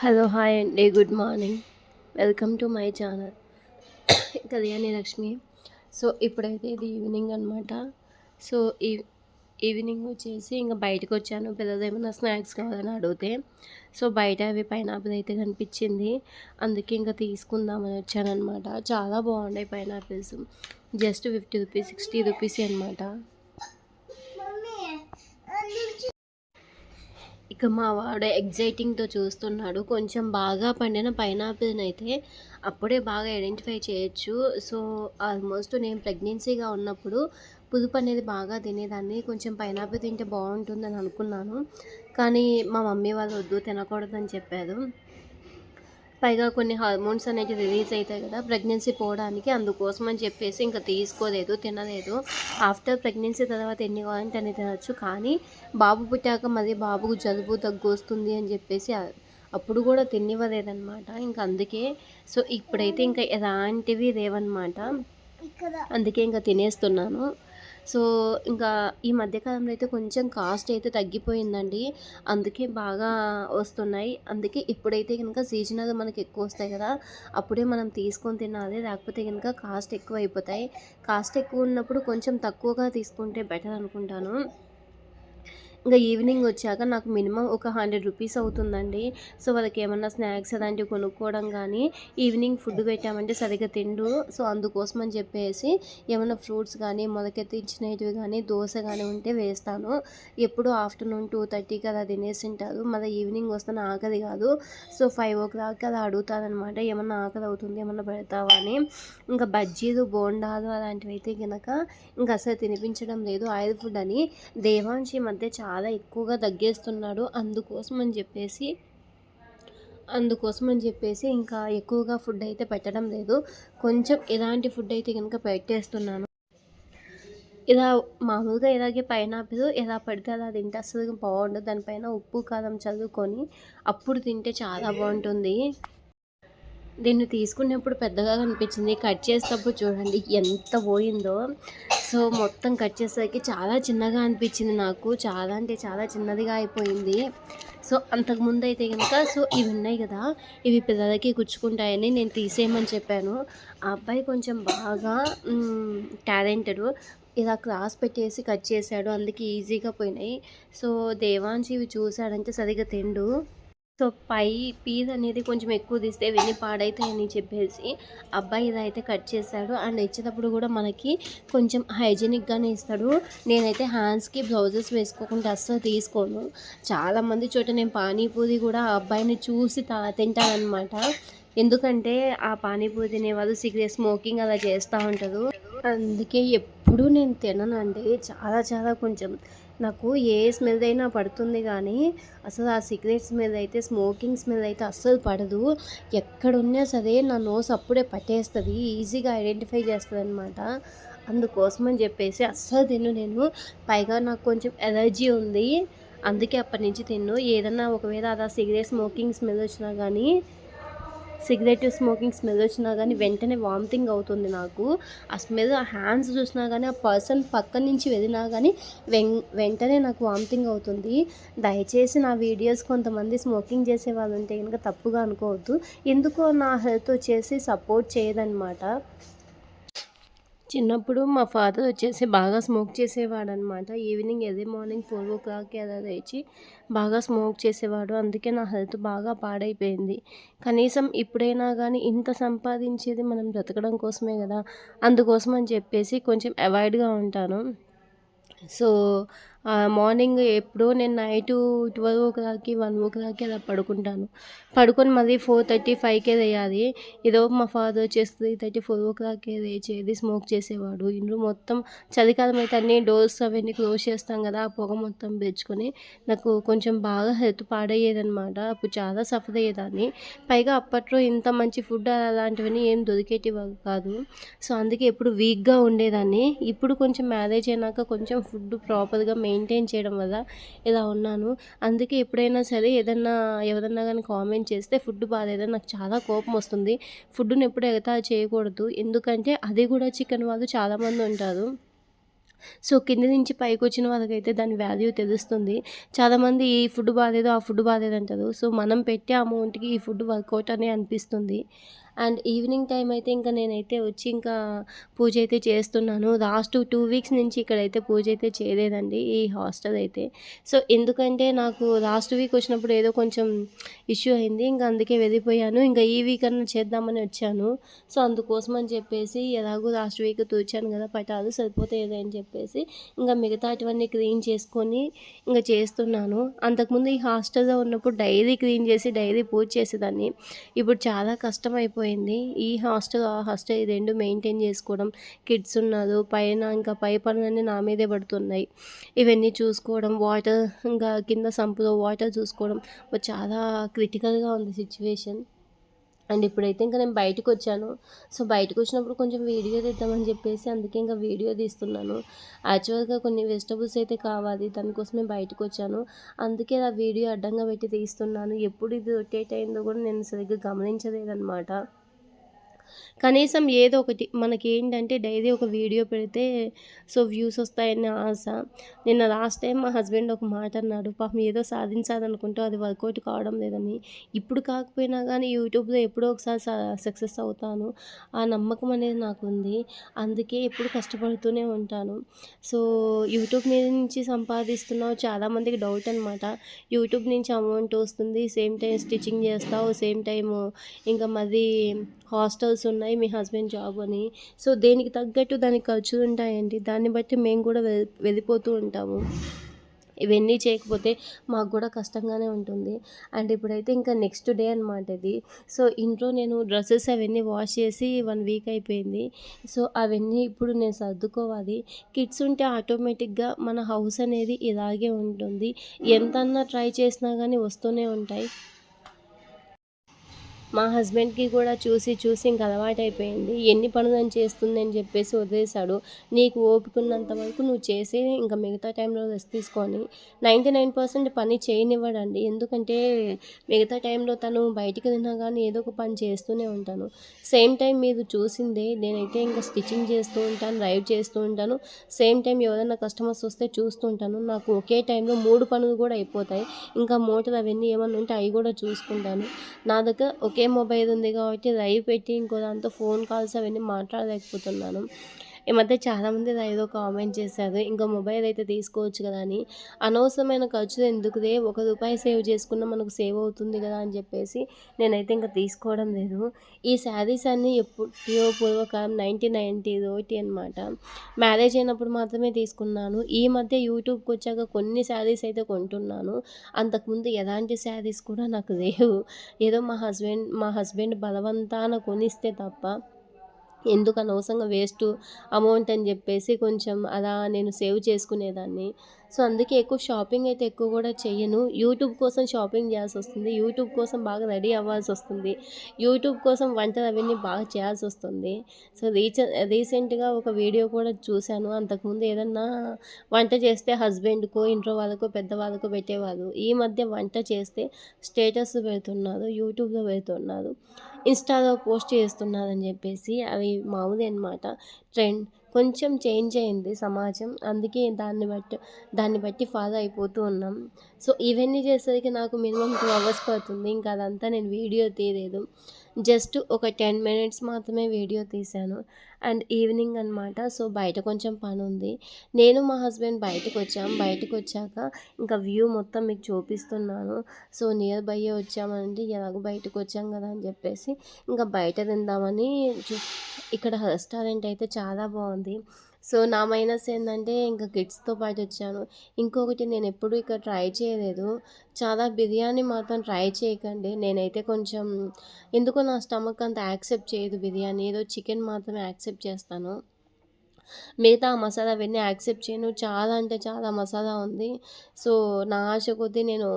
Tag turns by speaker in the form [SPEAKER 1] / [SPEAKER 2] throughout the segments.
[SPEAKER 1] Hello hi అండి good morning. Welcome to my channel. Kalyani Lakshmi. So ఇప్పుడైతే ఇది evening అనమాట సో ఈ ఈవినింగ్ వచ్చేసి ఇంకా బయటకు వచ్చాను. పిల్లలు ఏమైనా స్నాక్స్ కావాలని అడిగితే. సో బయట అవి పైనాపిల్ అయితే కనిపించింది. అందుకే ఇంకా తీసుకుందామని వచ్చానమాట చాలా బాగున్నాయి pineapples. Just fifty rupees sixty rupees అనమాట ఇక మా వాడు ఎగ్జైటింగ్తో చూస్తున్నాడు. కొంచెం బాగా పండిన పైనాపిల్ని అయితే అప్పుడే బాగా ఐడెంటిఫై చేయొచ్చు. సో ఆల్మోస్ట్ నేను ప్రెగ్నెన్సీగా ఉన్నప్పుడు పులుపు అనేది బాగా తినేదాన్ని. కొంచెం పైనాపిల్ తింటే బాగుంటుందని అనుకున్నాను. కానీ మా మమ్మీ వాళ్ళు వద్దు తినకూడదని చెప్పారు. పైగా కొన్ని హార్మోన్స్ అనేవి రిలీజ్ అవుతాయి కదా ప్రెగ్నెన్సీ పోవడానికి అందుకోసం అని చెప్పేసి ఇంకా తీసుకోలేదు తినలేదు. ఆఫ్టర్ ప్రెగ్నెన్సీ తర్వాత ఎన్ని కావాలంటే అన్ని తినచ్చు. కానీ బాబు పుట్టాక మళ్ళీ బాబుకు జలుబు దగ్గు వస్తుంది అని చెప్పేసి అప్పుడు కూడా తినివ్వలేదన్నమాట. ఇంకా అందుకే సో ఇప్పుడైతే ఇంకా ఎలాంటివి లేవన్నమాట. అందుకే ఇంకా తినేస్తున్నాను. సో ఇంకా ఈ మధ్యకాలంలో అయితే కొంచెం కాస్ట్ అయితే తగ్గిపోయిందండి. అందుకే బాగా వస్తున్నాయి. అందుకే ఇప్పుడైతే కనుక సీజనల్ మనకి ఎక్కువ వస్తాయి కదా అప్పుడే మనం తీసుకొని తినాలి. లేకపోతే కనుక కాస్ట్ ఎక్కువ అయిపోతాయి. కాస్ట్ ఎక్కువ ఉన్నప్పుడు కొంచెం తక్కువగా తీసుకుంటే బెటర్ అనుకుంటాను. ఇంకా ఈవినింగ్ వచ్చాక నాకు మినిమం ఒక హండ్రెడ్ రూపీస్ అవుతుందండి. సో వాళ్ళకి ఏమన్నా స్నాక్స్ అలాంటివి కొనుక్కోవడం కానీ ఈవినింగ్ ఫుడ్ పెట్టామంటే సరిగ్గా తిండు. సో అందుకోసం అని చెప్పేసి ఏమైనా ఫ్రూట్స్ కానీ మొలకెత్తించినవి కానీ దోశ కానీ ఉంటే వేస్తాను. ఎప్పుడు ఆఫ్టర్నూన్ టూ థర్టీకి అలా తినేసి ఉంటారు. మళ్ళీ ఈవినింగ్ వస్తాను ఆకలి కాదు. సో ఫైవ్ ఓ క్లాక్కి అలా అడుగుతారనమాట ఏమన్నా ఆకలి అవుతుంది ఏమన్నా పెడతావా అని. ఇంకా బజ్జీలు బోండాలు అలాంటివి అయితే కనుక ఇంకా అసలు తినిపించడం లేదు. ఆయిల్ ఫుడ్ అని దేవాంశి మధ్య చాలా చాలా ఎక్కువగా తగ్గేస్తున్నాడు అందుకోసం అని చెప్పేసి అందుకోసం అని చెప్పేసి ఇంకా ఎక్కువగా ఫుడ్ అయితే పెట్టడం లేదు. కొంచెం ఎలాంటి ఫుడ్ అయితే కనుక పెట్టేస్తున్నాను. ఇలా మామూలుగా ఇలాగే పైనాపిల్ ఎలా పడితే అలా తింటే అసలు బాగుండదు. దానిపైన ఉప్పు కారం చల్లుకొని అప్పుడు తింటే చాలా బాగుంటుంది. దీన్ని తీసుకున్నప్పుడు పెద్దగా కనిపించింది. కట్ చేసేటప్పుడు చూడండి ఎంత పోయిందో. సో మొత్తం కట్ చేసేసరికి చాలా చిన్నగా అనిపించింది నాకు. చాలా అంటే చాలా చిన్నదిగా అయిపోయింది. సో అంతకుముందు అయితే కనుక సో ఇవి ఉన్నాయి కదా. ఇవి పిల్లలకి గుచ్చుకుంటాయని నేను తీసేయమని చెప్పాను. ఆ అబ్బాయి కొంచెం బాగా టాలెంటెడ్. ఇలా క్లాస్ పెట్టేసి కట్ చేశాడు. అందుకే ఈజీగా పోయినాయి. సో దేవాన్షి ఇవి చూశాడంటే సరిగ్గా తిండు. సో పై పీస్ అనేది కొంచెం ఎక్కువ తీస్తే ఇవన్నీ పాడైతాయని చెప్పేసి అబ్బాయి ఇదైతే కట్ చేశాడు. అండ్ ఇచ్చేటప్పుడు కూడా మనకి కొంచెం హైజీనిక్గానే ఇస్తాడు. నేనైతే హ్యాండ్స్కి బ్లౌజెస్ వేసుకోకుండా అస్సలు తీసుకోను. చాలామంది చోట నేను పానీపూరి కూడా ఆ అబ్బాయిని చూసి తింటానమాట ఎందుకంటే ఆ పానీపూరి తినేవాళ్ళు సిగరెట్ స్మోకింగ్ అలా చేస్తూ ఉంటారు. అందుకే ఎప్పుడూ నేను తిననండి. చాలా చాలా కొంచెం నాకు ఏ స్మెల్ అయినా పడుతుంది కానీ అసలు ఆ సిగరెట్ స్మెల్ అయితే స్మోకింగ్ స్మెల్ అయితే అస్సలు పడదు. ఎక్కడున్నా సరే నా నోస్ అప్పుడే పట్టేస్తుంది ఈజీగా ఐడెంటిఫై చేస్తుంది అనమాట అందుకోసమని చెప్పేసి అస్సలు తిన్ను నేను. పైగా నాకు కొంచెం ఎలర్జీ ఉంది. అందుకే అప్పటి నుంచి తిన్ను. ఏదన్నా ఒకవేళ అదా సిగరెట్ స్మోకింగ్ స్మెల్ వచ్చినా కానీ సిగరెట్ స్మోకింగ్ స్మెల్ వచ్చినా కానీ వెంటనే వామిటింగ్ అవుతుంది నాకు. ఆ స్మెల్ ఆ హ్యాండ్స్ చూసినా కానీ ఆ పర్సన్ పక్క నుంచి వెళ్ళినా కానీ వెం వెంటనే నాకు వామిటింగ్ అవుతుంది. దయచేసి నా వీడియోస్ కొంతమంది స్మోకింగ్ చేసే వాళ్ళు ఉంటే కనుక తప్పుగా అనుకోవద్దు. ఎందుకో నా హెల్త్ వచ్చేసి సపోర్ట్ చేయదన్నమాట. చిన్నప్పుడు మా ఫాదర్ వచ్చేసి బాగా స్మోక్ చేసేవాడు అనమాట evening early morning four o'clock ఏదో లేచి బాగా స్మోక్ చేసేవాడు. అందుకే నా హెల్త్ బాగా పాడైపోయింది. కనీసం ఇప్పుడైనా కానీ ఇంత సంపాదించేది మనం బ్రతకడం కోసమే కదా. అందుకోసం అని చెప్పేసి కొంచెం అవాయిడ్గా ఉంటాను. సో మార్నింగ్ ఎప్పుడో నేను నైట్ ట్వెల్వ్ ఓ క్లాక్కి వన్ ఓ క్లాక్కి అలా పడుకుంటాను. పడుకొని మళ్ళీ ఫోర్ థర్టీ ఫైవ్కే వేయాలి ఏదో మా ఫాదర్ వచ్చేసి త్రీ థర్టీ ఫోర్ ఓ క్లాక్కే లేచేది స్మోక్ చేసేవాడు. ఇంట్లో మొత్తం చలికాలం అయితే అన్ని డోర్స్ అవన్నీ క్లోజ్ చేస్తాం కదా ఆ పొగ మొత్తం పెంచుకొని నాకు కొంచెం బాగా హెల్త్ పాడయ్యేదనమాట అప్పుడు చాలా సఫర్ అయ్యేదాన్ని. పైగా అప్పట్లో ఇంత మంచి ఫుడ్ అలాంటివన్నీ ఏం దొరికేటివి కాదు. సో అందుకే ఎప్పుడు వీక్గా ఉండేదాన్ని. ఇప్పుడు కొంచెం మ్యారేజ్ అయినాక కొంచెం ఫుడ్ ప్రాపర్గా మెయింటైన్ చేయడం వల్ల ఇలా ఉన్నాను అందుకే ఎప్పుడైనా సరే ఏదన్నా ఎవరన్నా కానీ కామెంట్ చేస్తే ఫుడ్ బాగాలేదని నాకు చాలా కోపం వస్తుంది ఫుడ్ని ఎప్పుడు ఎగతా చేయకూడదు ఎందుకంటే అది కూడా చికెన్ వాళ్ళు చాలామంది ఉంటారు సో కింద నుంచి పైకి పైకొచ్చిన వాళ్ళకైతే దాని వాల్యూ తెలుస్తుంది. చాలామంది ఈ ఫుడ్ బాగాలేదు ఆ ఫుడ్ బాలేదంటారు. సో మనం పెట్టే అమౌంట్‌కి ఈ ఫుడ్ వర్కౌట్ అని అనిపిస్తుంది. అండ్ ఈవినింగ్ టైం అయితే ఇంకా నేనైతే వచ్చి ఇంకా పూజ అయితే చేస్తున్నాను. లాస్ట్ టూ వీక్స్ నుంచి ఇక్కడైతే పూజ అయితే చేయలేదండి ఈ హాస్టల్ అయితే. సో ఎందుకంటే నాకు లాస్ట్ వీక్ వచ్చినప్పుడు ఏదో కొంచెం ఇష్యూ అయింది. ఇంకా అందుకే వెళ్ళిపోయాను. ఇంకా ఈ వీక్ అన్నా చేద్దామని వచ్చాను. సో అందుకోసం అని చెప్పేసి ఎలాగో లాస్ట్ వీక్ తూచాను కదా పటాలు ఏదో అని చెప్పేసి ఇంకా మిగతాటివన్నీ క్లీన్ చేసుకొని ఇంకా చేస్తున్నాను. అంతకుముందు ఈ హాస్టల్‌లో ఉన్నప్పుడు డైరీ క్లీన్ చేసి డైరీ పూజ చేసేదాన్ని. ఇప్పుడు చాలా అయిపోయింది ఈ హాస్టల్, ఆ హాస్టల్ ఈ రెండు మెయింటైన్ చేసుకోవడం. కిడ్స్ ఉన్నారు. పైన ఇంకా పై పనులన్నీ నా మీదే పడుతున్నాయి. ఇవన్నీ చూసుకోవడం, వాటర్ ఇంకా కింద సంపులో వాటర్ చూసుకోవడం చాలా క్రిటికల్‌గా ఉంది సిచ్యువేషన్ అండ్ ఇప్పుడైతే ఇంకా నేను బయటకొచ్చాను. సో బయటకు వచ్చినప్పుడు కొంచెం వీడియో తీద్దామని చెప్పేసి అందుకే ఇంకా వీడియో తీస్తున్నాను. యాక్చువల్‌గా కొన్ని వెజిటబుల్స్ అయితే కావాలి. దానికోసమే బయటకొచ్చాను. అందుకే ఆ వీడియో అడ్డంగా పెట్టి తీస్తున్నాను. ఎప్పుడు ఇది రొటేట్ అయిందో కూడా నేను సరిగ్గా గమనించలేదన్నమాట కనీసం ఏదో ఒకటి మనకేంటంటే డైలీ ఒక వీడియో పెడితే సో వ్యూస్ వస్తాయని ఆశ. నిన్న లాస్ట్ టైం మా హస్బెండ్ ఒక మాట అన్నాడు. పాపం ఏదో సాధించాలనుకుంటూ అది వర్కౌట్ కావడం లేదని. ఇప్పుడు కాకపోయినా కానీ యూట్యూబ్‌లో ఎప్పుడో ఒకసారి సక్సెస్ అవుతాను. ఆ నమ్మకం అనేది నాకు ఉంది అందుకే ఎప్పుడు కష్టపడుతూనే ఉంటాను. సో యూట్యూబ్ మీద నుంచి సంపాదిస్తున్నావు చాలామందికి డౌట్ అనమాట. యూట్యూబ్ నుంచి అమౌంట్ వస్తుంది. సేమ్ టైం స్టిచ్చింగ్ చేస్తావు. సేమ్ టైము ఇంకా మళ్ళీ హాస్టల్స్ ఉన్నాయి. మీ హస్బెండ్ జాబ్ అని. సో దేనికి తగ్గట్టు దానికి ఖర్చులు ఉంటాయండి. దాన్ని బట్టి మేము కూడా వె వెళ్ళిపోతూ ఉంటాము. ఇవన్నీ చేయకపోతే మాకు కూడా కష్టంగానే ఉంటుంది. అండ్ ఇప్పుడైతే ఇంకా నెక్స్ట్ డే అనమాట ఇది. సో ఇంట్లో నేను డ్రెస్సెస్ అవన్నీ వాష్ చేసి వన్ వీక్ అయిపోయింది. సో అవన్నీ ఇప్పుడు నేను సర్దుకోవాలి. కిడ్స్ ఉంటే ఆటోమేటిక్‌గా మన హౌస్ అనేది ఇలాగే ఉంటుంది. ఎంతన్నా ట్రై చేసినా కానీ వస్తూనే ఉంటాయి. మా హస్బెండ్‌కి కూడా చూసి చూసి ఇంక అలవాటైపోయింది. ఎన్ని పనులని చేస్తుంది అని చెప్పేసి వదిలేసాడు. నీకు ఓపికన్నంత వరకు నువ్వు చేసి ఇంకా మిగతా టైంలో రెస్ట్ తీసుకొని నైంటీ నైన్ పర్సెంట్ పని చేయనివ్వడండి. ఎందుకంటే మిగతా టైంలో తను బయటికెళ్ళినా కానీ ఏదో ఒక పని చేస్తూనే ఉంటాను. సేమ్ టైం మీరు చూసిందే నేనైతే ఇంకా స్టిచ్చింగ్ చేస్తూ ఉంటాను. డ్రైవ్ చేస్తూ ఉంటాను. సేమ్ టైం ఎవరైనా కస్టమర్స్ వస్తే చూస్తూ ఉంటాను. నాకు ఒకే టైంలో మూడు పనులు కూడా అయిపోతాయి. ఇంకా మోటర్ అవన్నీ ఏమన్నా ఉంటే అవి కూడా చూసుకుంటాను. నా దగ్గర ఒకే మొబైల్ ఉంది కాబట్టి లైవ్ పెట్టి ఇంకో దాంతో ఫోన్ కాల్స్ అవన్నీ మాట్లాడలేకపోతున్నాను. ఈ మధ్య చాలామంది ఏదో కామెంట్ చేశారు. ఇంకా మొబైల్ అయితే తీసుకోవచ్చు కదా అని. అనవసరమైన ఖర్చులు ఎందుకుదే ఒక రూపాయి సేవ్ చేసుకున్నా మనకు సేవ్ అవుతుంది కదా అని చెప్పేసి నేనైతే ఇంక తీసుకోవడం లేదు. ఈ శారీస్ అన్నీ ఎప్పుడు పూర్వకాలం 1990 అనమాట. మ్యారేజ్ అయినప్పుడు మాత్రమే తీసుకున్నాను. ఈ మధ్య యూట్యూబ్కి వచ్చాక కొన్ని శారీస్ అయితే కొంటున్నాను. అంతకుముందు ఎలాంటి శారీస్ కూడా నాకు లేవు. ఏదో మా హస్బెండ్ మా హస్బెండ్ బలవంతాన కొనిస్తే తప్ప ఎందుకు అనవసరంగా వేస్ట్ అమౌంట్ అని చెప్పేసి కొంచెం అలా నేను సేవ్ చేసుకునేదాన్ని. సో అందుకే ఎక్కువ షాపింగ్ అయితే ఎక్కువ కూడా చేయను యూట్యూబ్ కోసం షాపింగ్ చేయాల్సి వస్తుంది యూట్యూబ్ కోసం బాగా రెడీ అవ్వాల్సి వస్తుంది యూట్యూబ్ కోసం వంటలు అవన్నీ బాగా చేయాల్సి వస్తుంది సో రీచ రీసెంట్‌గా ఒక వీడియో కూడా చూశాను. అంతకుముందు ఏదన్నా వంట చేస్తే హస్బెండ్‌కో, ఇంట్లో వాళ్ళకో, పెద్దవాళ్ళకో పెట్టేవాళ్ళు. ఈ మధ్య వంట చేస్తే స్టేటస్ పెడుతున్నారు. యూట్యూబ్‌లో పెడుతున్నారు. ఇన్‌స్టాలో పోస్ట్ చేస్తున్నారని చెప్పేసి అవి మామూలు అనమాట. ట్రెండ్ కొంచెం చేంజ్ అయింది సమాజం. అందుకే దాన్ని బట్టి దాన్ని బట్టి ఫాలో అయిపోతూ ఉన్నాం. సో ఇవన్నీ చేసేసరికి నాకు మినిమమ్ టూ అవర్స్ పడుతుంది. ఇంకా అదంతా నేను వీడియో తీయలేదు. జస్ట్ ఒక 10 మినిట్స్ మాత్రమే వీడియో తీశాను. అండ్ ఈవినింగ్ అనమాట. సో బయట కొంచెం పని ఉంది నేను మా హస్బెండ్ బయటకు వచ్చాము బయటకొచ్చాక ఇంకా వ్యూ మొత్తం మీకు చూపిస్తున్నాను. సో నియర్ బై వచ్చామంటే ఎలాగో బయటకు వచ్చాం కదా అని చెప్పేసి ఇంకా బయట తిందామని ఇక్కడ రెస్టారెంట్ అయితే చాలా బాగుంది సో నా మైనస్ ఏంటంటే ఇంకా కిడ్స్‌తో పాటు వచ్చాను. ఇంకొకటి నేను ఎప్పుడు ఇక్కడ ట్రై చేయలేదు. చాలా బిర్యానీ మాత్రం ట్రై చేయకండి. నేనైతే కొంచెం ఎందుకో నా స్టమక్ అంత యాక్సెప్ట్ చేయదు బిర్యానీ. ఏదో చికెన్ మాత్రమే యాక్సెప్ట్ చేస్తాను. మిగతా మసాలా అవన్నీ యాక్సెప్ట్ చేయను. చాలా అంటే చాలా మసాలా ఉంది. సో నా ఆశ కొద్దీ నేను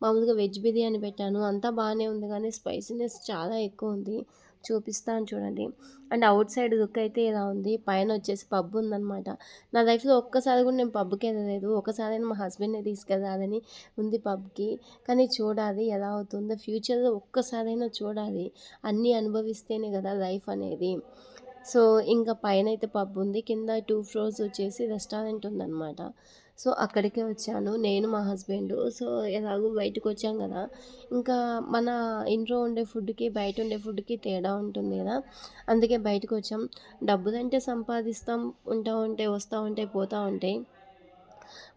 [SPEAKER 1] మామూలుగా వెజ్ బిర్యానీ పెట్టాను. అంతా బాగానే ఉంది కానీ స్పైసీనెస్ చాలా ఎక్కువ ఉంది చూపిస్తాను చూడండి. అండ్ అవుట్ సైడ్ లుక్ అయితే ఇలా ఉంది. పైన వచ్చేసి పబ్ ఉందనమాట. నా లైఫ్‌లో ఒక్కసారి కూడా నేను పబ్కి వెళ్ళలేదు ఒకసారి మా హస్బెండ్‌ని తీసుకెళ్ళాలని ఉంది పబ్‌కి. కానీ చూడాలి ఎలా అవుతుందో ఫ్యూచర్‌లో ఒక్కసారైనా చూడాలి. అన్నీ అనుభవిస్తేనే కదా లైఫ్ అనేది. సో ఇంకా పైన అయితే పబ్ ఉంది కింద టూ ఫ్లోర్స్ వచ్చేసి రెస్టారెంట్ ఉందన్నమాట సో అక్కడికే వచ్చాను. నేను మా హస్బెండ్. సో ఎలాగో బయటకు వచ్చాం కదా. ఇంకా మన ఇంట్లో ఉండే ఫుడ్కి బయట ఉండే ఫుడ్కి తేడా ఉంటుంది కదా. అందుకే బయటకు వచ్చాం డబ్బులంటే సంపాదిస్తాం ఉంటా ఉంటే వస్తూ ఉంటాయి పోతూ ఉంటాయి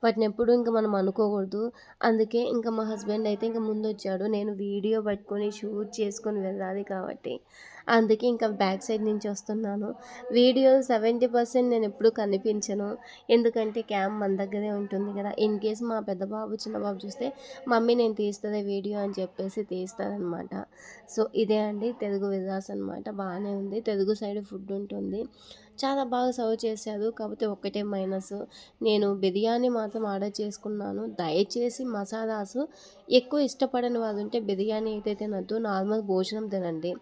[SPEAKER 1] వాటిని ఎప్పుడు ఇంకా మనం అనుకోకూడదు. అందుకే ఇంకా మా హస్బెండ్ అయితే ఇంకా ముందు వచ్చాడు నేను వీడియో పట్టుకొని షూట్ చేసుకొని వెళ్ళాలి కాబట్టి. అందుకే ఇంకా బ్యాక్ సైడ్ నుంచి వస్తున్నాను. వీడియో సెవెంటీ పర్సెంట్ నేను ఎప్పుడు కనిపించను. ఎందుకంటే క్యామ్ మన దగ్గరే ఉంటుంది కదా. ఇన్ కేస్ మా పెద్ద బాబు చిన్న బాబు చూస్తే మమ్మీ నేను తీస్తుంది వీడియో అని చెప్పేసి తీస్తారనమాట. సో ఇదే అండి తెలుగు విజాస్ అనమాట బాగానే ఉంది. తెలుగు సైడ్ ఫుడ్ ఉంటుంది. చాలా బాగా సర్వ్ చేశారు. కాకపోతే ఒక్కటే మైనస్. నేను బిర్యానీ మాత్రం ఆర్డర్ చేసుకున్నాను. దయచేసి మసాలాస్ ఎక్కువ ఇష్టపడని వాళ్ళు ఉంటే బిర్యానీ అయితే తినద్దు నార్మల్ భోజనం తినండి.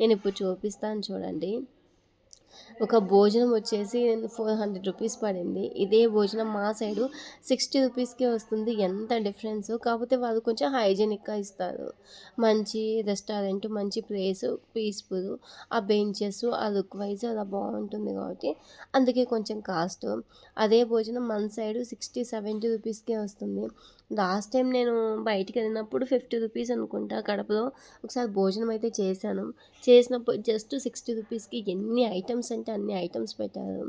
[SPEAKER 1] నేను ఇప్పుడు చూపిస్తాను చూడండి. ఒక భోజనం వచ్చేసి ఫోర్ హండ్రెడ్ రూపీస్ పడింది. ఇదే భోజనం మా సైడు సిక్స్టీ రూపీస్కే వస్తుంది. ఎంత డిఫరెన్స్? కాకపోతే వాళ్ళు కొంచెం హైజెనిక్గా ఇస్తారు. మంచి రెస్టారెంట్ మంచి ప్లేస్ పీస్ఫుల్. ఆ బెంచెస్ ఆ లుక్ వైజ్ అలా బాగుంటుంది కాబట్టి అందుకే కొంచెం కాస్ట్. అదే భోజనం మన సైడు సిక్స్టీ సెవెంటీ రూపీస్కే వస్తుంది. లాస్ట్ టైం నేను బయటికి వెళ్ళినప్పుడు ఫిఫ్టీ రూపీస్ అనుకుంటా కడపలో ఒకసారి భోజనం అయితే చేశాను. చేసినప్పుడు జస్ట్ సిక్స్టీ రూపీస్కి ఎన్ని ఐటమ్స్ అంటే అన్ని ఐటమ్స్ పెట్టారు.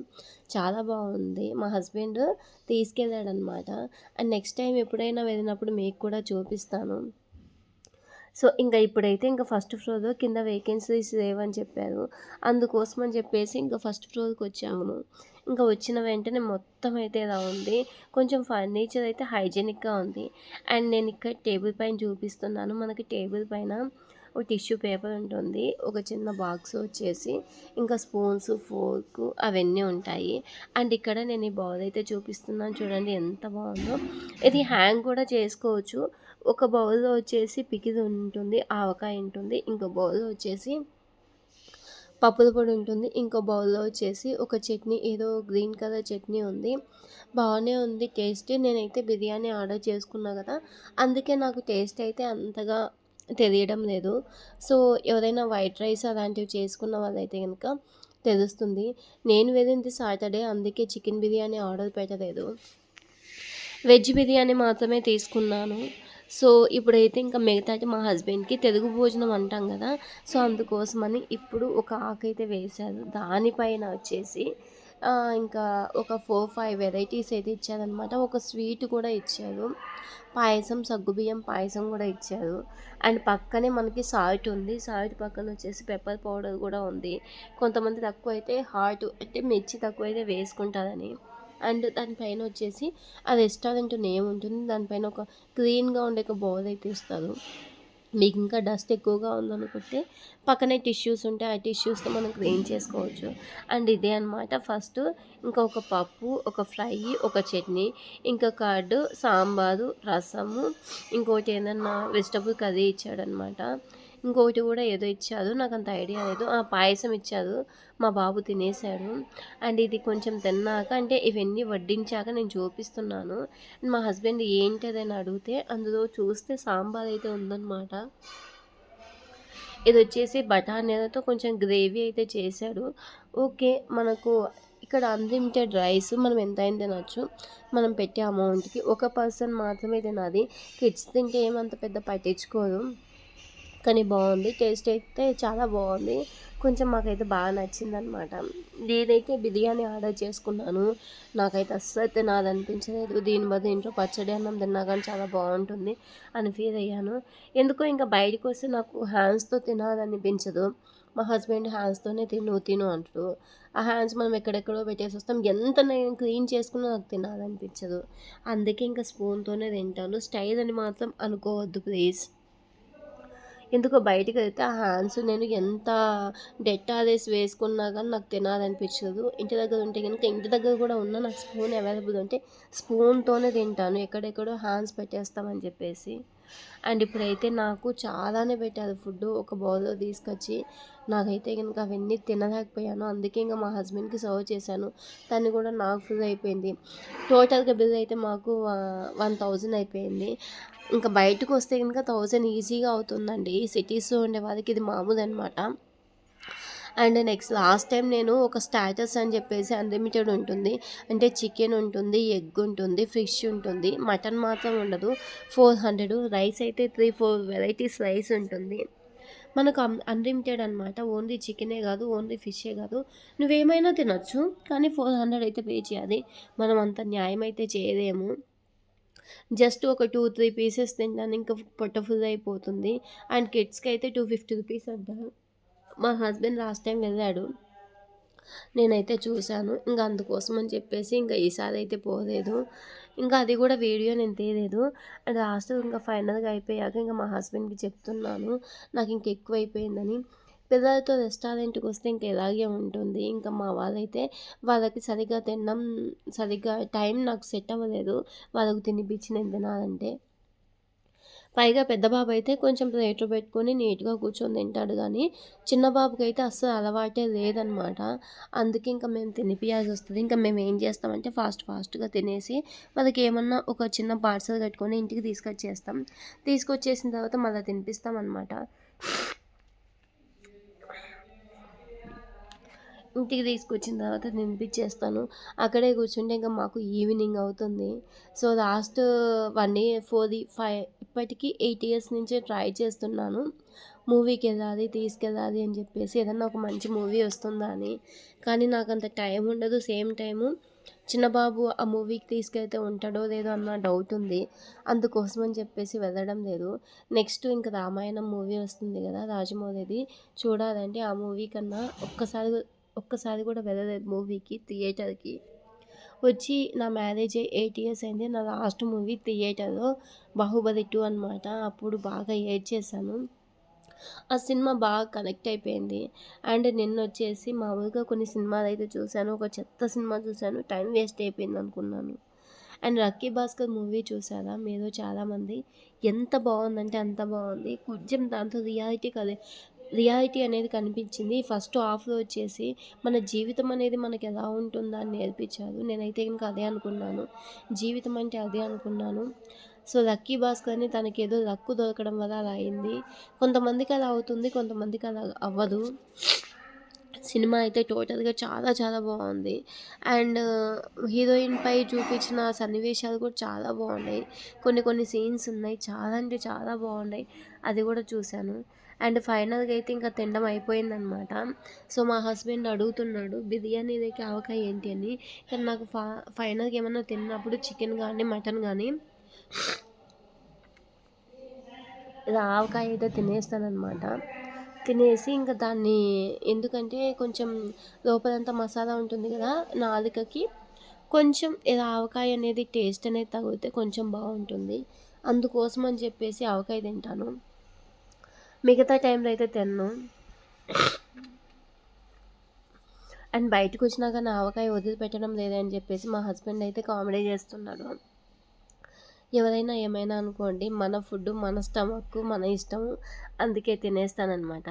[SPEAKER 1] చాలా బాగుంది. మా హస్బెండ్ తీసుకెళ్ళాడు అనమాట అండ్ నెక్స్ట్ టైం ఎప్పుడైనా వెళ్ళినప్పుడు మీకు కూడా చూపిస్తాను. సో ఇంకా ఇప్పుడైతే ఇంకా ఫస్ట్ ఫ్లోర్లో కింద వేకెన్సీస్ లేవని చెప్పారు. అందుకోసం అని చెప్పేసి ఇంకా ఫస్ట్ ఫ్లోర్కి వచ్చాము. ఇంకా వచ్చిన వెంటనే మొత్తం అయితే ఇలా ఉంది కొంచెం ఫర్నిచర్ అయితే హైజెనిక్గా ఉంది. అండ్ నేను ఇక్కడ టేబుల్ పైన చూపిస్తున్నాను. మనకి టేబుల్ పైన ఒక టిష్యూ పేపర్ ఉంటుంది. ఒక చిన్న బాక్స్ వచ్చేసి ఇంకా స్పూన్స్ ఫోర్క్ అవన్నీ ఉంటాయి. అండ్ ఇక్కడ నేను ఈ బౌల్ అయితే చూపిస్తున్నాను. చూడండి ఎంత బాగుందో. ఇది హ్యాంగ్ కూడా చేసుకోవచ్చు. ఒక బౌల్లో వచ్చేసి పికిది ఉంటుంది ఆవకాయ ఉంటుంది ఇంకో బౌల్లో వచ్చేసి పప్పుల పొడి ఉంటుంది ఇంకో బౌల్లో వచ్చేసి ఒక చట్నీ ఏదో గ్రీన్ కలర్ చట్నీ ఉంది. బాగానే ఉంది టేస్ట్. నేనైతే బిర్యానీ ఆర్డర్ చేసుకున్నా కదా అందుకే నాకు టేస్ట్ అయితే అంతగా తెలియడం లేదు. సో ఎవరైనా వైట్ రైస్ అలాంటివి చేసుకున్న వాళ్ళైతే కనుక తెలుస్తుంది. నేను వెళ్ళింది సాటర్డే అందుకే చికెన్ బిర్యానీ ఆర్డర్ పెట్టలేదు. వెజ్ బిర్యానీ మాత్రమే తీసుకున్నాను. సో ఇప్పుడైతే ఇంకా మిగతాటి మా హస్బెండ్కి తెలుగు భోజనం అంటాం కదా సో అందుకోసమని ఇప్పుడు ఒక ఆకైతే వేశారు. దానిపైన వచ్చేసి ఇంకా ఒక ఫోర్ ఫైవ్ వెరైటీస్ అయితే ఇచ్చారనమాట ఒక స్వీట్ కూడా ఇచ్చారు. పాయసం సగ్గుబియ్యం పాయసం కూడా ఇచ్చారు. అండ్ పక్కనే మనకి సాల్ట్ ఉంది. సాల్ట్ పక్కన వచ్చేసి పెప్పర్ పౌడర్ కూడా ఉంది. కొంతమంది తక్కువ అయితే హాట్ అంటే మిర్చి తక్కువ అయితే వేసుకుంటారని. అండ్ దానిపైన వచ్చేసి ఆ రెస్టారెంట్ నేమ్ ఉంటుంది. దానిపైన ఒక క్లీన్గా ఉండే ఒక బౌల్ అయితే ఇస్తారు. మీకు ఇంకా డస్ట్ ఎక్కువగా ఉందనుకుంటే పక్కనే టిష్యూస్ ఉంటాయి. ఆ టిష్యూస్తో మనం క్లీన్ చేసుకోవచ్చు. అండ్ ఇదే అనమాట ఫస్ట్ ఇంకా ఒక పప్పు ఒక ఫ్రై ఒక చట్నీ ఇంకా కర్డ్ సాంబారు రసము ఇంకోటి ఏదన్నా వెజిటబుల్ కర్రీ ఇచ్చాడనమాట ఇంకొకటి కూడా ఏదో ఇచ్చారు. నాకు అంత ఐడియా లేదు. ఆ పాయసం ఇచ్చారు. మా బాబు తినేశాడు. అండ్ ఇది కొంచెం తిన్నాక అంటే ఇవన్నీ వడ్డించాక నేను చూపిస్తున్నాను. మా హస్బెండ్ ఏంటదని అడిగితే అందులో చూస్తే సాంబార్ అయితే ఉందన్నమాట. ఇది వచ్చేసి బఠానీలతో కొంచెం గ్రేవీ అయితే చేశాడు. ఓకే మనకు ఇక్కడ అన్లిమిటెడ్ రైస్ మనం ఎంతైనా తినచ్చు. మనం పెట్టే అమౌంట్కి ఒక పర్సన్ మాత్రమే తినాలి. కిడ్స్ తింటే ఏమంత పెద్ద పట్టించుకోరు. కానీ బాగుంది. టేస్ట్ అయితే చాలా బాగుంది. కొంచెం మాకైతే బాగా నచ్చింది అనమాట నేనైతే బిర్యానీ ఆర్డర్ చేసుకున్నాను. నాకైతే అస్సలు తినాలనిపించలేదు దీని బదులు ఇంట్లో పచ్చడి అన్నం తిన్నా కానీ చాలా బాగుంటుంది అని ఫీల్ అయ్యాను. ఎందుకో ఇంకా బయటకు వస్తే నాకు హ్యాండ్స్తో తినాలనిపించదు. మా హస్బెండ్ హ్యాండ్స్తోనే తిను తిను అంటారు ఆ హ్యాండ్స్ మనం ఎక్కడెక్కడో పెట్టేసి వస్తాం. ఎంత నేను క్లీన్ చేసుకున్నా నాకు తినాలనిపించదు. అందుకే ఇంకా స్పూన్తోనే తింటాను. స్టైల్ అని మాత్రం అనుకోవద్దు ప్లీజ్ ఎందుకో బయటికి వెళ్తే ఆ హ్యాండ్స్ నేను ఎంత డెట్టాలేసి వేసుకున్నా కానీ నాకు తినాలనిపించదు. ఇంటి దగ్గర ఉంటే కనుక ఇంటి దగ్గర కూడా ఉన్న నాకు స్పూన్ అవైలబుల్ ఉంటే స్పూన్తోనే తింటాను. ఎక్కడెక్కడో హ్యాండ్స్ పెట్టేస్తామని చెప్పేసి. అండ్ ఇప్పుడైతే నాకు చాలానే పెట్టారు ఫుడ్ ఒక బౌల్లో తీసుకొచ్చి. నాకైతే కనుక అవన్నీ తినలేకపోయాను. అందుకే ఇంకా మా హస్బెండ్కి సర్వ్ చేశాను. దాన్ని కూడా నాకు ఫుల్ అయిపోయింది. టోటల్గా బిల్ అయితే మాకు వన్ థౌజండ్ అయిపోయింది. ఇంకా బయటకు వస్తే కనుక థౌజండ్ ఈజీగా అవుతుందండి. సిటీస్లో ఉండే వాళ్ళకి ఇది మామూలు అనమాట అండ్ నెక్స్ట్ లాస్ట్ టైం నేను ఒక స్టాటస్ అని చెప్పేసి అన్లిమిటెడ్ ఉంటుంది. అంటే చికెన్ ఉంటుంది ఎగ్ ఉంటుంది ఫిష్ ఉంటుంది మటన్ మాత్రం ఉండదు. ఫోర్ హండ్రెడ్ రైస్ అయితే త్రీ ఫోర్ వెరైటీస్ రైస్ ఉంటుంది. మనకు అన్లిమిటెడ్ అనమాట ఓన్లీ చికెనే కాదు ఓన్లీ ఫిషే కాదు. నువ్వేమైనా తినొచ్చు కానీ ఫోర్ హండ్రెడ్ అయితే పే చేయాలి. మనం అంత న్యాయం అయితే చేయలేము. జస్ట్ ఒక టూ త్రీ పీసెస్ తింటాను ఇంకా పొట్ట ఫుల్ అయిపోతుంది. అండ్ కిడ్స్కి అయితే టూ ఫిఫ్టీ రూపీస్ అంటారు. మా హస్బెండ్ లాస్ట్ టైం వెళ్ళాడు. నేనైతే చూశాను. ఇంకా అందుకోసం అని చెప్పేసి ఇంకా ఈసారి అయితే పోలేదు. ఇంకా అది కూడా వీడియో నేను తీయలేదు. అండ్ లాస్ట్ ఇంకా ఫైనల్గా అయిపోయాక ఇంకా మా హస్బెండ్కి చెప్తున్నాను. నాకు ఇంక ఎక్కువ అయిపోయిందని పిల్లలతో రెస్టారెంట్కి వస్తే ఇంకా ఇలాగే ఉంటుంది. ఇంకా మా వాళ్ళైతే వాళ్ళకి సరిగ్గా తినడం సరిగ్గా టైం నాకు సెట్ అవ్వలేదు. వాళ్ళకు తినిపించి నేను తినాలంటే. పైగా పెద్ద బాబు అయితే కొంచెం ప్లేట్ పెట్టుకొని నీట్గా కూర్చొని తింటాడు కానీ చిన్న బాబుకి అయితే అస్సలు అలవాటే లేదనమాట. అందుకే ఇంకా మేము తినిపించాల్సి వస్తుంది. ఇంకా మేము ఏం చేస్తామంటే ఫాస్ట్ ఫాస్ట్గా తినేసి వాళ్ళకి ఏమన్నా ఒక చిన్న పార్సల్ కట్టుకొని ఇంటికి తీసుకొచ్చేస్తాం. తీసుకొచ్చేసిన తర్వాత మళ్ళీ తినిపిస్తాం అనమాట ఇంటికి తీసుకొచ్చిన తర్వాత తినిపించేస్తాను అక్కడే కూర్చుంటే ఇంకా మాకు ఈవినింగ్ అవుతుంది. So last one year four five ఇప్పటికీ ఎయిట్ ఇయర్స్ నుంచే ట్రై చేస్తున్నాను. మూవీకి వెళ్ళాలి తీసుకెళ్ళాలి అని చెప్పేసి ఏదన్నా ఒక మంచి మూవీ వస్తుందా అని. కానీ నాకు అంత టైం ఉండదు. సేమ్ టైము చిన్నబాబు ఆ మూవీకి తీసుకెళ్తే ఉంటాడో లేదో అన్న డౌట్ ఉంది. అందుకోసం అని చెప్పేసి వెళ్ళడం లేదు. నెక్స్ట్ ఇంకా రామాయణం మూవీ వస్తుంది కదా రాజమౌళిది. చూడాలంటే ఆ మూవీ కన్నా ఒక్కసారి ఒక్కసారి కూడా వెళ్ళలేదు మూవీకి థియేటర్కి. వచ్చి నా మ్యారేజ్ ఎయిట్ ఇయర్స్ అయింది. నా లాస్ట్ మూవీ థియేటర్లో బాహుబలి టూ అనమాట అప్పుడు బాగా ఏడ్ చేశాను ఆ సినిమా బాగా కనెక్ట్ అయిపోయింది. అండ్ నిన్న వచ్చేసి మామూలుగా కొన్ని సినిమాలు అయితే చూశాను. ఒక చెత్త సినిమా చూశాను. టైం వేస్ట్ అయిపోయింది అనుకున్నాను. అండ్ రక్కీ భాస్కర్ మూవీ చూసారా మీరు చాలామంది. ఎంత బాగుందంటే అంత బాగుంది. కొంచెం దాంతో రియాలిటీ కదే రియాలిటీ అనేది కనిపించింది. ఫస్ట్ హాఫ్లో వచ్చేసి మన జీవితం అనేది మనకు ఎలా ఉంటుందా అని నేర్పించారు. నేనైతే ఇంకా అదే అనుకున్నాను. జీవితం అంటే అదే అనుకున్నాను. సో లక్కీ భాస్కర్ని తనకి ఏదో లక్కు దొరకడం వల్ల అలా అయింది. కొంతమందికి అలా అవుతుంది కొంతమందికి అలా అవ్వదు. సినిమా అయితే టోటల్గా చాలా చాలా బాగుంది. అండ్ హీరోయిన్పై చూపించిన సన్నివేశాలు కూడా చాలా బాగున్నాయి. కొన్ని కొన్ని సీన్స్ ఉన్నాయి. చాలా అంటే చాలా బాగున్నాయి. అది కూడా చూశాను. అండ్ ఫైనల్గా అయితే ఇంకా తినడం అయిపోయిందనమాట. సో మా హస్బెండ్ అడుగుతున్నాడు బిర్యానీ దగ్గర ఆవకాయ ఏంటి? అని. కానీ నాకు ఫా ఫైనల్గా ఏమన్నా తిన్నప్పుడు చికెన్ కానీ మటన్ కానీ ఇలా ఆవకాయ అయితే తినేస్తానమాట తినేసి ఇంకా దాన్ని ఎందుకంటే కొంచెం లోపలంతా మసాలా ఉంటుంది కదా నాలుకకి కొంచెం ఇలా ఆవకాయ అనేది టేస్ట్ అనేది తగిలితే కొంచెం బాగుంటుంది. అందుకోసం అని చెప్పేసి ఆవకాయ తింటాను. మిగతా టైంలో అయితే తిన్ను. అండ్ బయటకు వచ్చినాక నా ఆవకాయ వదిలిపెట్టడం లేదని చెప్పేసి మా హస్బెండ్ అయితే కామెడీ చేస్తున్నాడు. ఎవరైనా ఏమైనా అనుకోండి మన ఫుడ్ మన స్టమక్ మన ఇష్టం అందుకే తినేస్తానమాట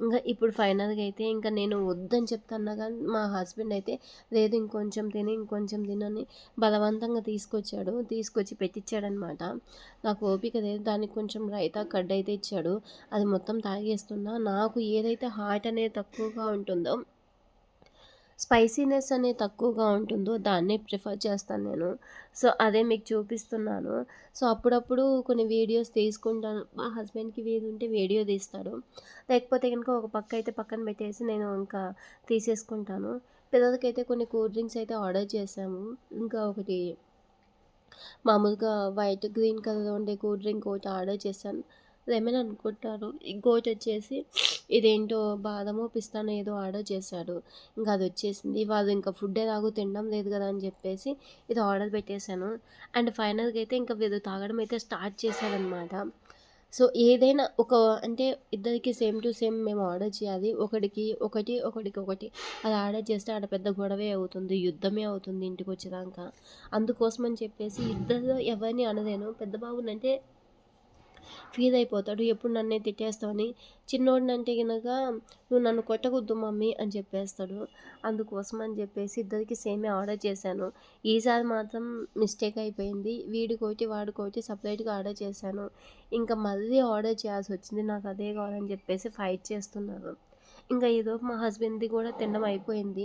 [SPEAKER 1] ఇంకా ఇప్పుడు ఫైనల్గా అయితే ఇంకా నేను వద్దని చెప్తాను కానీ మా హస్బెండ్ అయితే లేదు ఇంకొంచెం తిని ఇంకొంచెం తినని బలవంతంగా తీసుకొచ్చాడు. తీసుకొచ్చి పెట్టించాడనమాట నాకు ఓపిక లేదు. దానికి కొంచెం రైతా కడ్ అయితే ఇచ్చాడు. అది మొత్తం తాగేస్తున్నా. నాకు ఏదైతే హార్ట్ అనేది తక్కువగా ఉంటుందో స్పైసీనెస్ అనేది తక్కువగా ఉంటుందో దాన్నే ప్రిఫర్ చేస్తాను నేను. సో అదే మీకు చూపిస్తున్నాను. సో అప్పుడప్పుడు కొన్ని వీడియోస్ తీసుకుంటాను. మా హస్బెండ్కి వీధి ఉంటే వీడియో తీస్తాడు. లేకపోతే కనుక ఒక పక్క అయితే పక్కన పెట్టేసి నేను ఇంకా తీసేసుకుంటాను. పిల్లలకైతే కొన్ని కూల్ డ్రింక్స్ అయితే ఆర్డర్ చేసాము ఇంకా ఒకటి మామూలుగా వైట్ గ్రీన్ కలర్ ఉండే కూల్ డ్రింక్ ఒకటి ఆర్డర్ చేశాను. లెమన్ అనుకుంటారు. ఇంకోటి వచ్చేసి ఇదేంటో బాదమో పిస్తానో ఏదో ఆర్డర్ చేశాడు. ఇంకా అది వచ్చేసింది. వాళ్ళు ఇంకా ఫుడ్ ఎలాగో తినడం లేదు కదా అని చెప్పేసి ఇది ఆర్డర్ పెట్టేశాను. అండ్ ఫైనల్గా అయితే ఇంకా వీళ్ళు తాగడం అయితే స్టార్ట్ చేశారనమాట సో ఏదైనా ఒక అంటే ఇద్దరికి సేమ్ టు సేమ్ మేము ఆర్డర్ చేయాలి. ఒకటికి ఒకటి ఒకటికి ఒకటి. అది ఆర్డర్ చేస్తే ఆడ పెద్ద గొడవే అవుతుంది. యుద్ధమే అవుతుంది ఇంటికి వచ్చేదాకా అందుకోసం అని చెప్పేసి ఇద్దరు ఎవరిని అనలేను. పెద్ద బాబునంటే ఫీల్ అయిపోతాడు. ఎప్పుడు నన్నే తిట్టేస్తావని చిన్నోడినంటే కనుక నువ్వు నన్ను కొట్టకూడదు మమ్మీ అని చెప్పేస్తాడు. అందుకోసం అని చెప్పేసి ఇద్దరికి సేమే ఆర్డర్ చేశాను. ఈసారి మాత్రం మిస్టేక్ అయిపోయింది. వీడికోటి వాడికోటి సపరేట్గా ఆర్డర్ చేశాను. ఇంకా మళ్ళీ ఆర్డర్ చేయాల్సి వచ్చింది. నాకు అదే కావాలని చెప్పేసి ఫైట్ చేస్తున్నారు. ఇంకా ఏదో మా హస్బెండ్‌ది కూడా తినడం అయిపోయింది.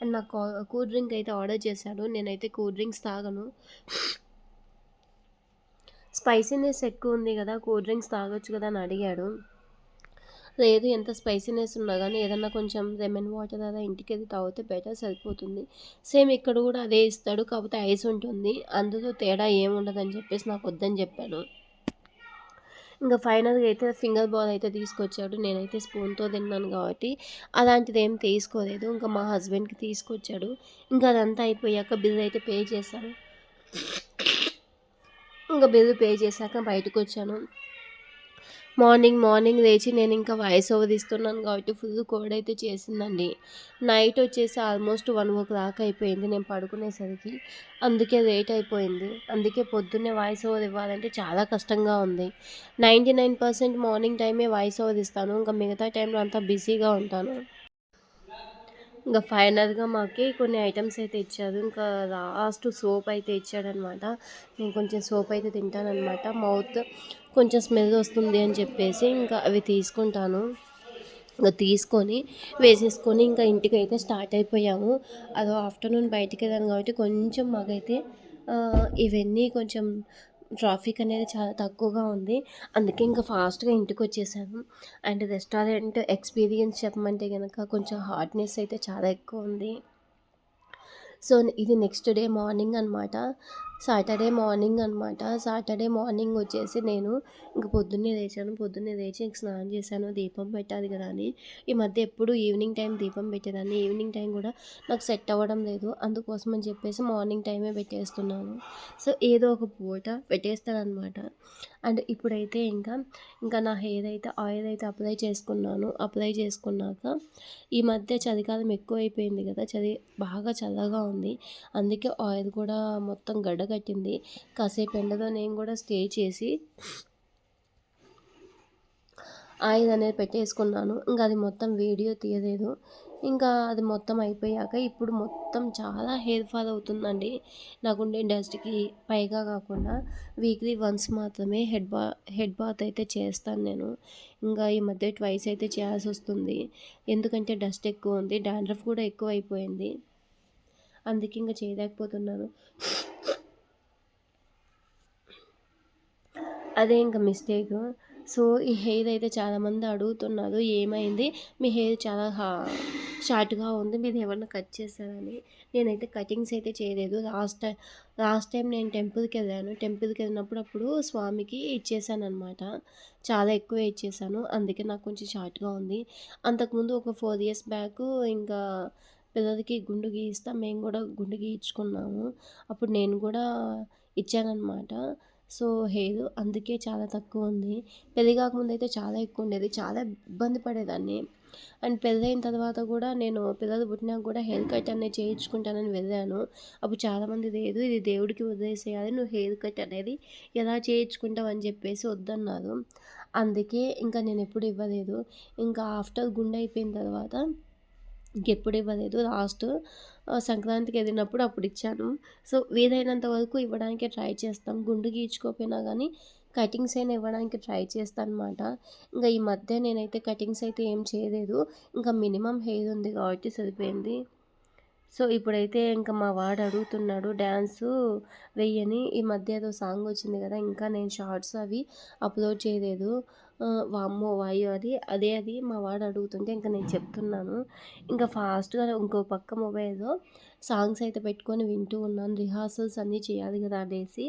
[SPEAKER 1] అండ్ నాకు కూల్ డ్రింక్ అయితే ఆర్డర్ చేశాడు. నేనైతే కూల్ డ్రింక్స్ తాగను. స్పైసీనెస్ ఎక్కువ ఉంది కదా! కూల్ డ్రింక్స్ తాగొచ్చు కదా! అని అడిగాడు. లేదు ఎంత స్పైసీనెస్ ఉన్నా కానీ ఏదన్నా కొంచెం లెమన్ వాటర్ అలా ఇంటికెళ్ళి తాగితే బెటర్ సరిపోతుంది. సేమ్ ఇక్కడ కూడా అదే ఇస్తాడు. కాకపోతే ఐస్ ఉంటుంది. అందులో తేడా ఏముండదని చెప్పేసి నాకు వద్దని చెప్పాను. ఇంకా ఫైనల్‌గా అయితే ఫింగర్ బాల్ అయితే తీసుకొచ్చాడు. నేనైతే స్పూన్‌తో తిన్నాను కాబట్టి అలాంటిది ఏం తీసుకోలేదు. ఇంకా మా హస్బెండ్‌కి తీసుకొచ్చాడు. ఇంకా అదంతా అయిపోయాక బిల్ అయితే పే చేశాను. ఇంకా బిల్ పే చేశాక బయటకు వచ్చాను మార్నింగ్ మార్నింగ్ లేచి నేను ఇంకా వాయిస్ ఓవర్ ఇస్తున్నాను కాబట్టి ఫుల్ కోడ్ అయితే చేసిందండి. నైట్ వచ్చేసి ఆల్మోస్ట్ 1:00 అయిపోయింది నేను పడుకునేసరికి. అందుకే లేట్ అయిపోయింది. అందుకే పొద్దున్నే వాయిస్ ఓవర్ ఇవ్వాలంటే చాలా కష్టంగా ఉంది. 99% మార్నింగ్ టైమే వాయిస్ ఓవర్ ఇస్తాను. ఇంకా మిగతా టైంలో అంతా బిజీగా ఉంటాను. ఇంకా ఫైనల్‌గా మాకు కొన్ని ఐటమ్స్ అయితే ఇచ్చారు. ఇంకా లాస్ట్ సోప్ అయితే ఇచ్చాడనమాట. నేను కొంచెం సోప్ అయితే తింటానమాట మౌత్ కొంచెం స్మెల్ వస్తుంది అని చెప్పేసి ఇంకా అవి తీసుకుంటాను. ఇంకా తీసుకొని వేసేసుకొని ఇంకా ఇంటికి అయితే స్టార్ట్ అయిపోయాము. అదో ఆఫ్టర్‌నూన్ బయటికెళ్ళాను కాబట్టి కొంచెం మాకైతే ఇవన్నీ కొంచెం ట్రాఫిక్ అనేది చాలా తక్కువగా ఉంది. అందుకే ఇంకా ఫాస్ట్‌గా ఇంటికొచ్చేసాను. అండ్ రెస్టారెంట్ ఎక్స్‌పీరియన్స్ చెప్పమంటే కనుక కొంచెం హాట్‌నెస్ అయితే చాలా ఎక్కువ ఉంది. సో, ఇది నెక్స్ట్ డే మార్నింగ్ అనమాట. సాటర్డే మార్నింగ్ అనమాట. సాటర్డే మార్నింగ్ వచ్చేసి నేను ఇంక పొద్దున్నే లేచాను. పొద్దున్నే లేచి ఇంక స్నానం చేశాను. దీపం పెట్టాలి కదా అని. ఈ మధ్య ఎప్పుడు ఈవినింగ్ టైం దీపం పెట్టేదాన్ని. ఈవినింగ్ టైం కూడా నాకు సెట్ అవ్వడం లేదు. అందుకోసం అని చెప్పేసి మార్నింగ్ టైమే పెట్టేస్తున్నాను. సో, ఏదో ఒక పూట పెట్టేస్తానమాట అండ్ ఇప్పుడైతే ఇంకా, ఇంకా నా హెయిర్ అయితే ఆయిల్ అయితే అప్లై చేసుకున్నాను. అప్లై చేసుకున్నాక ఈ మధ్య చలికాలం ఎక్కువైపోయింది కదా! చలి బాగా చల్లగా ఉంది. అందుకే ఆయిల్ కూడా మొత్తం గడ్డ కట్టింది. కాసేపు ఎండలో నేను కూడా స్టే చేసి ఆయిల్ అనేది పెట్టేసుకున్నాను. ఇంకా అది మొత్తం వీడియో తీయలేదు. ఇంకా అది మొత్తం అయిపోయాక ఇప్పుడు మొత్తం చాలా హెయిర్ ఫాల్ అవుతుందండి. నాకుండే డస్ట్‌కి పైగా కాకుండా వీక్లీ వన్స్ మాత్రమే హెడ్ బా హెడ్ బాత్ అయితే చేస్తాను నేను. ఇంకా ఈ మధ్య ట్వైస్ అయితే చేయాల్సి వస్తుంది ఎందుకంటే డస్ట్ ఎక్కువ ఉంది. డాండ్రఫ్ కూడా ఎక్కువ అయిపోయింది అందుకే ఇంకా చేయలేకపోతున్నాను. అదే ఇంకా మిస్టేక్ సో, ఈ హెయిర్ అయితే చాలామంది అడుగుతున్నారు. ఏమైంది? మీ హెయిర్ చాలా హా షార్ట్‌గా ఉంది. మీరు ఏమన్నా కట్ చేస్తారని నేనైతే కటింగ్స్ అయితే చేయలేదు. లాస్ట్ టైం లాస్ట్ టైం నేను టెంపుల్కి వెళ్ళాను టెంపుల్కి వెళ్ళినప్పుడు అప్పుడు స్వామికి ఇచ్చేసాను అనమాట చాలా ఎక్కువ ఇచ్చేసాను. అందుకే నాకు కొంచెం షార్ట్‌గా ఉంది. అంతకుముందు ఒక ఫోర్ ఇయర్స్ బ్యాకు ఇంకా పిల్లలకి గుండు గీయిస్తా మేము కూడా గుండు గీయించుకున్నాము. అప్పుడు నేను కూడా ఇచ్చానమాట సో, హెయిర్ అందుకే చాలా తక్కువ ఉంది. పెళ్ళి కాకముందయితే చాలా ఎక్కువ ఉండేది. చాలా ఇబ్బంది పడేదాన్ని. అండ్ పెళ్ళైన తర్వాత కూడా నేను పిల్లలు పుట్టినాక కూడా హెయిర్ కట్ అనేది చేయించుకుంటానని వెళ్ళాను. అప్పుడు చాలామంది లేదు ఇది దేవుడికి వదిలేసేయాలి. నువ్వు హెయిర్ కట్ అనేది ఎలా చేయించుకుంటావు అని చెప్పేసి వద్దన్నారు. అందుకే ఇంకా నేను ఎప్పుడు ఇవ్వలేదు. ఇంకా ఆఫ్టర్ గుండె అయిపోయిన తర్వాత ఇంకెప్పుడు ఇవ్వలేదు. లాస్ట్ సంక్రాంతికి వెళ్ళినప్పుడు అప్పుడు ఇచ్చాను. సో, వీలైనంత వరకు ఇవ్వడానికి ట్రై చేస్తాం. గుండు గీయించుకోకపోయినా కానీ కటింగ్స్ అయినా ఇవ్వడానికి ట్రై చేస్తాను అనమాట ఇంకా ఈ మధ్య నేనైతే కటింగ్స్ అయితే ఏం చేయలేదు. ఇంకా మినిమమ్ హెయిర్ ఉంది కాబట్టి సరిపోయింది. సో, ఇప్పుడైతే ఇంకా మా వాడు అడుగుతున్నాడు డ్యాన్సు వెయ్యని. ఈ మధ్య ఏదో సాంగ్ వచ్చింది కదా! ఇంకా నేను షార్ట్స్ అవి అప్లోడ్ చేయలేదు. వామ్మో! వాయో అది అదే అది మా వాడు అడుగుతుంటే ఇంకా నేను చెప్తున్నాను. ఇంకా ఫాస్ట్‌గా ఇంకో పక్క మొబైల్‌లో సాంగ్స్ అయితే పెట్టుకొని వింటూ ఉన్నాను. రిహార్సల్స్ అన్నీ చేయాలి కదా! అనేసి.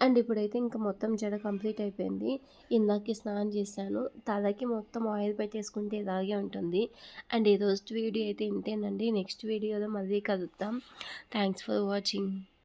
[SPEAKER 1] అండ్ ఇప్పుడైతే ఇంక మొత్తం జడ కంప్లీట్ అయిపోయింది. ఇందాకే స్నానం చేశాను. తలకి మొత్తం ఆయిల్ పెట్టేసుకుంటే ఇలాగే ఉంటుంది. అండ్ ఈరోజు వీడియో అయితే ఇంతేనండి. నెక్స్ట్ వీడియోలో మళ్ళీ కలుద్దాం. Thanks for watching.